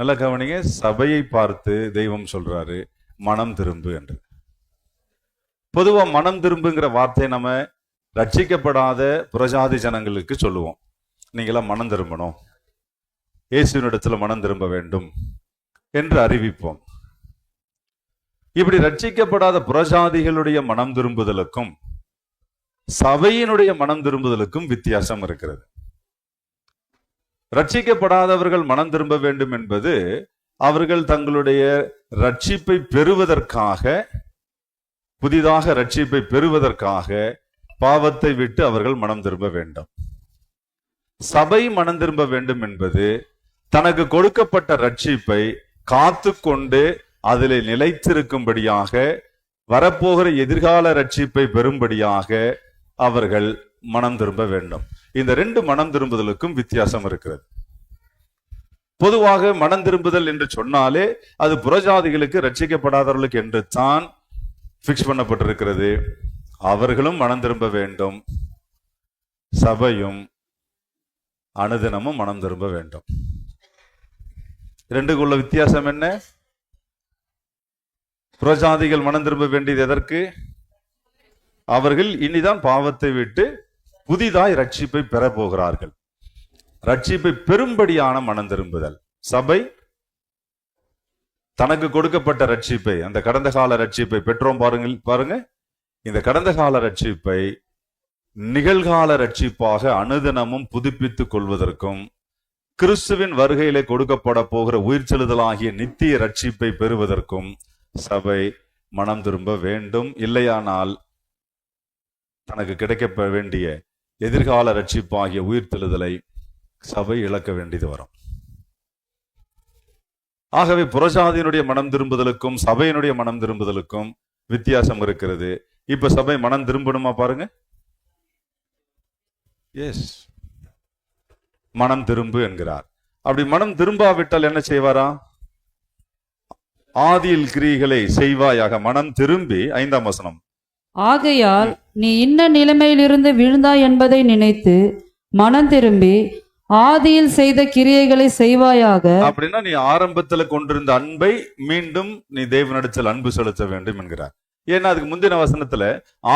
நல்லா கவனிங்க சபையை பார்த்து தெய்வம் சொல்றாரு மனம் திரும்பு என்று. பொதுவா மனம் திரும்புங்கிற வார்த்தை நம்ம ரட்சிக்கப்படாத புரஜாதி ஜனங்களுக்கு சொல்லுவோம். நீங்களாம் மனம் திரும்பணும். இயேசுவினிடத்துல மனம் திரும்ப வேண்டும் என்று அறிவிப்போம். இப்படி ரட்சிக்கப்படாத புறஜாதிகளுடைய மனம் திரும்புதலுக்கும் சபையினுடைய மனம் திரும்புதலுக்கும் வித்தியாசம் இருக்கிறது. ரட்சிக்கப்படாதவர்கள் மனம் திரும்ப வேண்டும் என்பது அவர்கள் தங்களுடைய ரட்சிப்பை பெறுவதற்காக புதிதாக ரட்சிப்பை பெறுவதற்காக பாவத்தை விட்டு அவர்கள் மனம் திரும்ப வேண்டும். சபை மனம் திரும்ப வேண்டும் என்பது தனக்கு கொடுக்கப்பட்ட ரட்சிப்பை காத்து கொண்டு அதிலே நிலைத்திருக்கும்படியாக வரப்போகிற எதிர்கால ரட்சிப்பை பெறும்படியாக அவர்கள் மனம் திரும்ப வேண்டும். இந்த ரெண்டு மனம் திரும்புதலுக்கும் வித்தியாசம் இருக்கிறது. பொதுவாக மனம் திரும்புதல் என்று சொன்னாலே அது புறஜாதிகளுக்கு ரட்சிக்கப்படாதவர்களுக்கு என்று தான் பிக்ஸ் பண்ணப்பட்டிருக்கிறது. அவர்களும் மனம் திரும்ப வேண்டும். சபையும் அனுதினமும் மனம் திரும்ப வேண்டும். ரெண்டுக்குள்ள வித்தியாசம் என்ன? புறஜாதிகள் மனம் திரும்ப வேண்டியது எதற்கு? அவர்கள் இனிதான் பாவத்தை விட்டு புதிதாய் ரட்சிப்பை பெற போகிறார்கள். ரட்சிப்பை பெரும்படியான மனம் திரும்புதல். சபை தனக்கு கொடுக்கப்பட்ட ரட்சிப்பை அந்த கடந்த கால ரட்சிப்பை பெற்றோம் பாருங்கள் பாருங்க. இந்த கடந்த கால ரட்சிப்பை நிகழ்கால ரட்சிப்பாக அனுதினமும் புதுப்பித்துக் கொள்வதற்கும் கிறிஸ்துவின் வருகையிலே கொடுக்கப்பட போகிற உயிர்ச்செலுதலாகிய நித்திய ரட்சிப்பை பெறுவதற்கும் சபை மனம் திரும்ப வேண்டும். இல்லையானால் தனக்கு கிடைக்க வேண்டிய எதிர்கால ரட்சிப்பாகிய உயிர்த்தெழுதலை சபை இழக்க வேண்டியது வரும். ஆகவே புறஜாதியினுடைய மனம் திரும்புதலுக்கும் சபையினுடைய மனம் திரும்புதலுக்கும் வித்தியாசம் இருக்கிறது. இப்ப சபை மனம் திரும்பணுமா பாருங்க. எஸ் மனம் திரும்பு என்கிறார். அப்படி மனம் திரும்பாவிட்டால் என்ன செய்வாரா? ஆதியில் கிரிகளை செய்வாயாக. மனம் திரும்பி ஐந்தாம் வசனம். ஆகையால் நீ இன்ன நிலைமையிலிருந்து விழுந்தாய் என்பதை நினைத்து மனம் திரும்பி ஆதியில் செய்த கிரியைகளை செய்வாயாக. அப்படின்னா நீ ஆரம்பத்துல கொண்டிருந்த அன்பை மீண்டும் நீ தேவனிடத்தில் அன்பு செலுத்த வேண்டும் என்கிறார். ஏன்னா அதுக்கு முந்தின வசனத்துல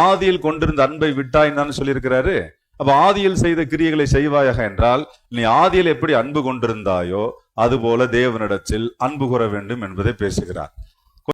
ஆதியில் கொண்டிருந்த அன்பை விட்டாய் தான் சொல்லியிருக்கிறாரு. அப்ப ஆதியில் செய்த கிரியைகளை செய்வாயாக என்றால் நீ ஆதியில் எப்படி அன்பு கொண்டிருந்தாயோ அதுபோல தேவனிடத்தில் அன்பு கூற வேண்டும் என்பதை பேசுகிறார்.